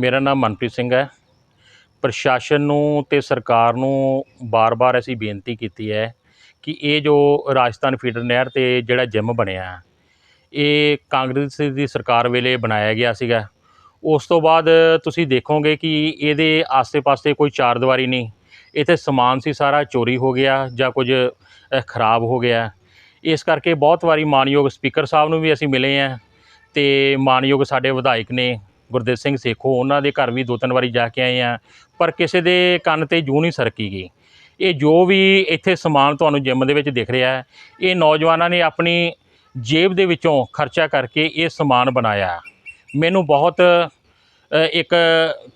ਮੇਰਾ ਨਾਮ ਮਨਪ੍ਰੀਤ ਸਿੰਘ ਹੈ। ਪ੍ਰਸ਼ਾਸਨ ਨੂੰ ਤੇ ਸਰਕਾਰ ਨੂੰ ਬਾਰ-ਬਾਰ ਅਸੀਂ ਬੇਨਤੀ ਕੀਤੀ ਹੈ ਕਿ ਇਹ ਜੋ ਰਾਜਸਥਾਨ ਫੀਡਰ ਨਹਿਰ ਤੇ ਜਿਹੜਾ ਜਿਮ ਬਣਿਆ, ਇਹ ਕਾਂਗਰਸ ਦੀ ਸਰਕਾਰ ਵੇਲੇ ਬਣਾਇਆ ਗਿਆ ਸੀਗਾ। ਉਸ ਤੋਂ ਬਾਅਦ ਤੁਸੀਂ ਦੇਖੋਗੇ ਕਿ ਇਹਦੇ ਆਸੇ-ਪਾਸੇ ਕੋਈ ਚਾਰਦੀਵਾਰੀ ਨਹੀਂ। ਇੱਥੇ ਸਮਾਨ ਸੀ, ਸਾਰਾ ਚੋਰੀ ਹੋ ਗਿਆ ਜਾਂ ਕੁਝ ਖਰਾਬ ਹੋ ਗਿਆ। ਇਸ ਕਰਕੇ ਬਹੁਤ ਵਾਰੀ ਮਾਨਯੋਗ ਸਪੀਕਰ ਸਾਹਿਬ ਨੂੰ ਵੀ ਅਸੀਂ ਮਿਲੇ ਹਾਂ ਤੇ ਮਾਨਯੋਗ ਸਾਡੇ ਵਿਧਾਇਕ ਨੇ ਗੁਰਦੇਵ ਸਿੰਘ ਸੇਖੋ, ਉਹਨਾਂ ਦੇ ਘਰ ਵੀ ਦੋ ਤਿੰਨ ਵਾਰੀ ਜਾ ਕੇ ਆਏ ਆ ਪਰ ਕਿਸੇ ਦੇ ਕੰਨ ਤੇ ਜੂ ਨਹੀਂ ਸਰਕੀ ਗਈ। ਇਹ ਜੋ ਵੀ ਇੱਥੇ ਸਮਾਨ ਤੁਹਾਨੂੰ ਜਿਮ ਦੇ ਵਿੱਚ ਦਿਖ ਰਿਹਾ ਹੈ, ਇਹ ਨੌਜਵਾਨਾਂ ਨੇ ਆਪਣੀ ਜੇਬ ਦੇ ਵਿੱਚੋਂ ਖਰਚਾ ਕਰਕੇ ਇਹ ਸਮਾਨ ਬਣਾਇਆ। ਮੈਨੂੰ ਬਹੁਤ ਇੱਕ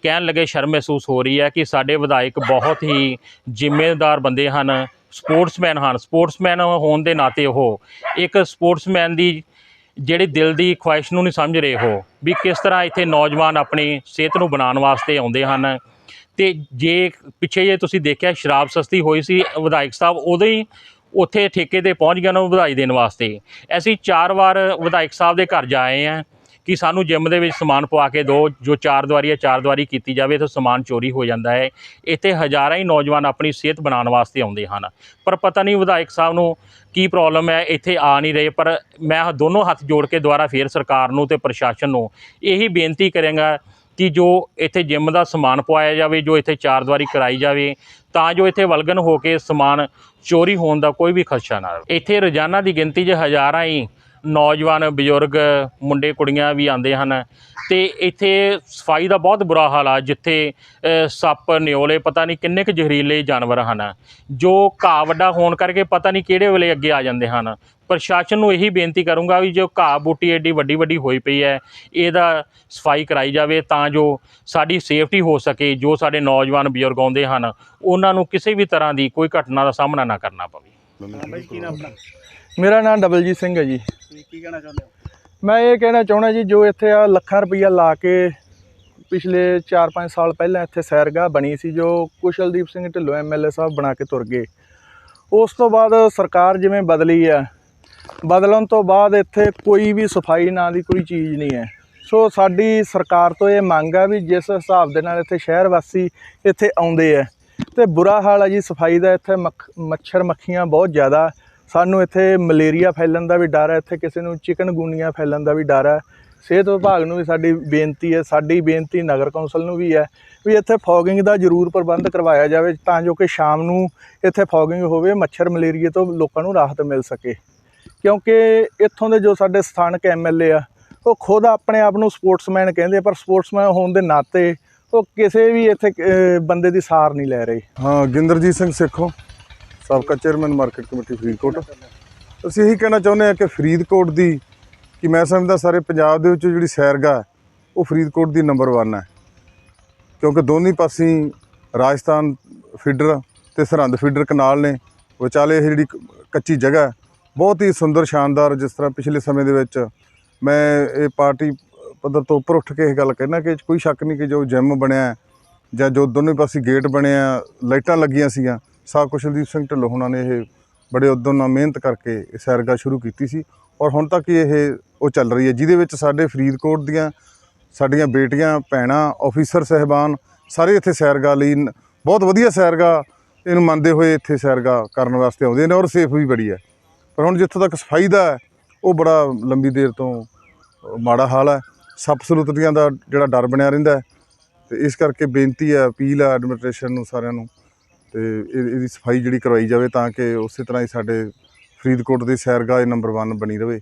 ਕਹਿਣ ਲੱਗੇ ਸ਼ਰਮ ਮਹਿਸੂਸ ਹੋ ਰਹੀ ਹੈ ਕਿ ਸਾਡੇ ਵਿਧਾਇਕ ਬਹੁਤ ਹੀ ਜ਼ਿੰਮੇਦਾਰ ਬੰਦੇ ਹਨ, ਸਪੋਰਟਸਮੈਨ ਹਨ। ਸਪੋਰਟਸਮੈਨ ਹੋਣ ਦੇ ਨਾਤੇ ਉਹ ਇੱਕ ਸਪੋਰਟਸਮੈਨ ਦੀ ਜਿਹੜੇ ਦਿਲ ਦੀ ਖੁਆਇਸ਼ ਨੂੰ ਨਹੀਂ ਸਮਝ ਰਹੇ ਹੋ, ਵੀ ਕਿਸ ਤਰ੍ਹਾਂ ਇੱਥੇ ਨੌਜਵਾਨ ਆਪਣੀ ਸਿਹਤ ਨੂੰ ਬਣਾਉਣ ਵਾਸਤੇ ਆਉਂਦੇ ਹਨ। ਤੇ ਜੇ ਪਿੱਛੇ ਜੇ ਤੁਸੀਂ ਦੇਖਿਆ, ਸ਼ਰਾਬ ਸਸਤੀ ਹੋਈ ਸੀ, ਵਿਧਾਇਕ ਸਾਹਿਬ ਉਦੋਂ ਹੀ ਉੱਥੇ ਠੇਕੇ ਤੇ ਪਹੁੰਚ ਗਏ ਉਹਨਾਂ ਨੂੰ ਵਧਾਈ ਦੇਣ ਵਾਸਤੇ। ਅਸੀਂ ਚਾਰ ਵਾਰ ਵਿਧਾਇਕ ਸਾਹਿਬ ਦੇ ਘਰ ਜਾਏ ਆ ਕਿ ਸਾਨੂੰ ਜਿਮ ਦੇ ਵਿੱਚ ਸਮਾਨ ਪਵਾ ਕੇ ਦਿਓ ਜੋ ਚਾਰ ਦੀਵਾਰੀ ਹੈ, ਚਾਰ ਦੀਵਾਰੀ ਕੀਤੀ ਜਾਵੇ ਤਾਂ ਸਮਾਨ ਚੋਰੀ ਹੋ ਜਾਂਦਾ ਹੈ। ਇੱਥੇ ਹਜ਼ਾਰਾਂ ਹੀ ਨੌਜਵਾਨ ਆਪਣੀ ਸਿਹਤ ਬਣਾਉਣ ਵਾਸਤੇ ਆਉਂਦੇ ਹਨ। ਪਰ ਪਤਾ ਨਹੀਂ ਵਿਧਾਇਕ ਸਾਹਿਬ ਨੂੰ ਕੀ ਪ੍ਰੋਬਲਮ ਹੈ, ਇੱਥੇ ਆ ਨਹੀਂ ਰਹੇ, ਪਰ ਮੈਂ ਦੋਨੋਂ ਹੱਥ ਜੋੜ ਕੇ ਦੁਆਰਾ ਫੇਰ ਸਰਕਾਰ ਨੂੰ ਤੇ ਪ੍ਰਸ਼ਾਸਨ ਨੂੰ ਇਹੀ ਬੇਨਤੀ ਕਰਾਂਗਾ ਕਿ ਜੋ ਇੱਥੇ ਜਿਮ ਦਾ ਸਮਾਨ ਪਵਾਇਆ ਜਾਵੇ, ਜੋ ਇੱਥੇ ਚਾਰ ਦੀਵਾਰੀ ਕਰਾਈ ਜਾਵੇ, ਤਾਂ ਜੋ ਇੱਥੇ ਵਲਗਨ ਹੋ ਕੇ ਸਮਾਨ ਚੋਰੀ ਹੋਣ ਦਾ ਕੋਈ ਵੀ ਖਦਸ਼ਾ ਨਾ ਰਹੇ। ਇੱਥੇ ਰੋਜ਼ਾਨਾ ਦੀ ਗਿਣਤੀ 'ਚ ਹਜ਼ਾਰਾਂ ਹੀ ਨੌਜਵਾਨ ਬਜ਼ੁਰਗ ਮੁੰਡੇ ਕੁੜੀਆਂ ਵੀ ਆਉਂਦੇ ਹਨ ਤੇ ਇੱਥੇ ਸਫ਼ਾਈ ਦਾ ਬਹੁਤ ਬੁਰਾ ਹਾਲ ਆ ਜਿੱਥੇ ਸੱਪ ਨਿਓਲੇ ਪਤਾ ਨਹੀਂ ਕਿੰਨੇ ਕੁ ਜ਼ਹਿਰੀਲੇ ਜਾਨਵਰ ਹਨ। ਜੋ ਘਾਹ ਵੱਡਾ ਹੋਣ ਕਰਕੇ ਪਤਾ ਨਹੀਂ ਕਿਹੜੇ ਵੇਲੇ ਅੱਗੇ ਆ ਜਾਂਦੇ ਹਨ। ਪ੍ਰਸ਼ਾਸਨ ਨੂੰ ਇਹੀ ਬੇਨਤੀ ਕਰੂੰਗਾ ਵੀ ਜੋ ਘਾਹ ਬੂਟੀ ਐਡੀ ਵੱਡੀ ਵੱਡੀ ਹੋਈ ਪਈ ਹੈ ਇਹਦਾ ਸਫ਼ਾਈ ਕਰਾਈ ਜਾਵੇ ਤਾਂ ਜੋ ਸਾਡੀ ਸੇਫਟੀ ਹੋ ਸਕੇ ਜੋ ਸਾਡੇ ਨੌਜਵਾਨ ਬਜ਼ੁਰਗ ਆਉਂਦੇ ਹਨ ਉਹਨਾਂ ਨੂੰ ਕਿਸੇ ਵੀ ਤਰ੍ਹਾਂ ਦੀ ਕੋਈ ਘਟਨਾ ਦਾ ਸਾਹਮਣਾ ਨਾ ਕਰਨਾ ਪਵੇ। ਮੇਰਾ ਨਾਮ ਡਬਲਜੀਤ ਸਿੰਘ ਹੈ ਜੀ। ਤੇ ਕੀ ਕਹਿਣਾ ਚਾਹੁੰਦੇ ਹੋ? ਮੈਂ ਇਹ ਕਹਿਣਾ ਚਾਹਣਾ ਜੀ ਜੋ ਇੱਥੇ ਆ ਲੱਖਾਂ ਰੁਪਈਆ ਲਾ ਕੇ ਪਿਛਲੇ 4-5 ਸਾਲ ਪਹਿਲਾਂ ਇੱਥੇ ਸੈਰਗਾਹ ਬਣੀ ਸੀ ਜੋ ਕੁਸ਼ਲਦੀਪ ਸਿੰਘ ਢਿੱਲੋਂ ਐਮਐਲਏ ਸਾਹਿਬ ਬਣਾ ਕੇ ਤੁਰ ਗਏ। ਉਸ ਤੋਂ ਬਾਅਦ ਸਰਕਾਰ ਜਿਵੇਂ ਬਦਲੀ ਆ ਬਦਲਣ ਤੋਂ ਬਾਅਦ ਇੱਥੇ ਕੋਈ ਵੀ ਸਫ਼ਾਈ ਨਾਂ ਦੀ ਕੋਈ ਚੀਜ਼ ਨਹੀਂ ਹੈ। ਸੋ ਸਾਡੀ ਸਰਕਾਰ ਤੋਂ ਇਹ ਮੰਗ ਆ ਵੀ ਜਿਸ ਹਿਸਾਬ ਦੇ ਨਾਲ ਇੱਥੇ ਸ਼ਹਿਰ ਵਾਸੀ ਇੱਥੇ ਆਉਂਦੇ ਆ ਤੇ ਬੁਰਾ ਹਾਲ ਆ ਜੀ ਸਫ਼ਾਈ ਦਾ ਇੱਥੇ ਮੱਖ ਮੱਛਰ ਮੱਖੀਆਂ ਬਹੁਤ ਜ਼ਿਆਦਾ ਸਾਨੂੰ ਇੱਥੇ ਮਲੇਰੀਆ ਫੈਲਣ ਦਾ ਵੀ ਡਰ ਹੈ, ਇੱਥੇ ਕਿਸੇ ਨੂੰ ਚਿਕਨਗੁਨੀਆ ਫੈਲਣ ਦਾ ਵੀ ਡਰ ਹੈ। ਸਿਹਤ ਵਿਭਾਗ ਨੂੰ ਵੀ ਸਾਡੀ ਬੇਨਤੀ ਹੈ, ਸਾਡੀ ਬੇਨਤੀ ਨਗਰ ਕੌਂਸਲ ਨੂੰ ਵੀ ਹੈ ਵੀ ਇੱਥੇ ਫੌਗਿੰਗ ਦਾ ਜ਼ਰੂਰ ਪ੍ਰਬੰਧ ਕਰਵਾਇਆ ਜਾਵੇ ਤਾਂ ਜੋ ਕਿ ਸ਼ਾਮ ਨੂੰ ਇੱਥੇ ਫੌਗਿੰਗ ਹੋਵੇ, ਮੱਛਰ ਮਲੇਰੀਏ ਤੋਂ ਲੋਕਾਂ ਨੂੰ ਰਾਹਤ ਮਿਲ ਸਕੇ। ਕਿਉਂਕਿ ਇੱਥੋਂ ਦੇ ਜੋ ਸਾਡੇ ਸਥਾਨਕ ਐਮਐਲਏ ਆ, ਉਹ ਖੁਦ ਆਪਣੇ ਆਪ ਨੂੰ ਸਪੋਰਟਸਮੈਨ ਕਹਿੰਦੇ ਪਰ ਸਪੋਰਟਸਮੈਨ ਹੋਣ ਦੇ ਨਾਤੇ ਉਹ ਕਿਸੇ ਵੀ ਇੱਥੇ ਬੰਦੇ ਦੀ ਸਾਰ ਨਹੀਂ ਲੈ ਰਹੇ। ਹਾਂ, ਗਿੰਦਰਜੀਤ ਸਿੰਘ ਸਿੱਖੋ। ਸਾਬਕਾ ਚੇਅਰਮੈਨ ਮਾਰਕੀਟ ਕਮੇਟੀ ਫਰੀਦਕੋਟ। ਅਸੀਂ ਇਹੀ ਕਹਿਣਾ ਚਾਹੁੰਦੇ ਹਾਂ ਕਿ ਫਰੀਦਕੋਟ ਦੀ, ਕਿ ਮੈਂ ਸਮਝਦਾ ਸਾਰੇ ਪੰਜਾਬ ਦੇ ਵਿੱਚ ਜਿਹੜੀ ਸੈਰਗਾ ਉਹ ਫਰੀਦਕੋਟ ਦੀ ਨੰਬਰ 1 ਹੈ। ਕਿਉਂਕਿ ਦੋਨੇ ਪਾਸੇ ਰਾਜਸਥਾਨ ਫੀਡਰ ਤੇ ਸਰਹੰਦ ਫੀਡਰ ਕਨਾਲ ਨੇ। ਵਿਚਾਲੇ ਇਹ ਜਿਹੜੀ ਕ- ਕੱਚੀ ਜਗ੍ਹਾ ਬਹੁਤ ਹੀ ਸੁੰਦਰ, ਸ਼ਾਨਦਾਰ ਜਿਸ ਤਰ੍ਹਾਂ ਪਿਛਲੇ ਸਮੇਂ ਦੇ ਵਿੱਚ ਮੈਂ ਇਹ ਪਾਰਟੀ ਪੱਧਰ ਤੋਂ ਉੱਪਰ ਉੱਠ ਕੇ ਇਹ ਗੱਲ ਕਹਿਣਾ ਕਿ ਕੋਈ ਸ਼ੱਕ ਨਹੀਂ ਕਿ ਜੋ ਜਿਮ ਬਣਿਆ ਜਾਂ ਜੋ ਦੋਨੇ ਪਾਸੇ ਗੇਟ ਬਣਿਆ ਲਾਈਟਾਂ ਲੱਗੀਆਂ ਸੀਗੀਆਂ ਸਾਹ ਕੁਸ਼ਲਦੀਪ ਸਿੰਘ ਢਿੱਲੋਂ ਹੁਣਾਂ ਨੇ ਇਹ ਬੜੇ ਉਦੋਂ ਨਾਲ ਮਿਹਨਤ ਕਰਕੇ ਇਹ ਸੈਰਗਾ ਸ਼ੁਰੂ ਕੀਤੀ ਸੀ। ਔਰ ਹੁਣ ਤੱਕ ਇਹ ਉਹ ਚੱਲ ਰਹੀ ਹੈ, ਜਿਹਦੇ ਵਿੱਚ ਸਾਡੇ ਫਰੀਦਕੋਟ ਦੀਆਂ ਸਾਡੀਆਂ ਬੇਟੀਆਂ, ਭੈਣਾਂ ਆਫੀਸਰ ਸਹਿਬਾਨ ਸਾਰੇ ਇੱਥੇ ਸੈਰਗਾ ਲਈ ਬਹੁਤ ਵਧੀਆ ਸੈਰਗਾ ਇਹਨੂੰ ਮੰਨਦੇ ਹੋਏ ਇੱਥੇ ਸੈਰਗਾ ਕਰਨ ਵਾਸਤੇ ਆਉਂਦੇ ਨੇ ਔਰ ਸੇਫ ਵੀ ਬੜੀ ਹੈ। ਪਰ ਹੁਣ ਜਿੱਥੋਂ ਤੱਕ ਸਫ਼ਾਈ ਦਾ ਉਹ ਬੜਾ ਲੰਬੀ ਦੇਰ ਤੋਂ ਮਾੜਾ ਹਾਲ ਹੈ। ਸੱਪ ਸਲੂਤਰੀਆਂ ਦਾ ਜਿਹੜਾ ਡਰ ਬਣਿਆ ਰਹਿੰਦਾ ਹੈ, ਤੇ ਇਸ ਕਰਕੇ ਬੇਨਤੀ ਹੈ, ਅਪੀਲ ਹੈ ਐਡਮਿਨਿਸਟ੍ਰੇਸ਼ਨ ਨੂੰ ਸਾਰਿਆਂ ਨੂੰ। ਤੇ ਇਹਦੀ ਸਫ਼ਾਈ ਜਿਹੜੀ ਕਰਵਾਈ ਜਾਵੇ ਤਾਂ ਕਿ ਉਸੇ ਤਰ੍ਹਾਂ ਹੀ ਸਾਡੇ ਫਰੀਦਕੋਟ ਦੀ ਸੈਰਗਾਹ ਨੰਬਰ 1 ਬਣੀ ਰਵੇ।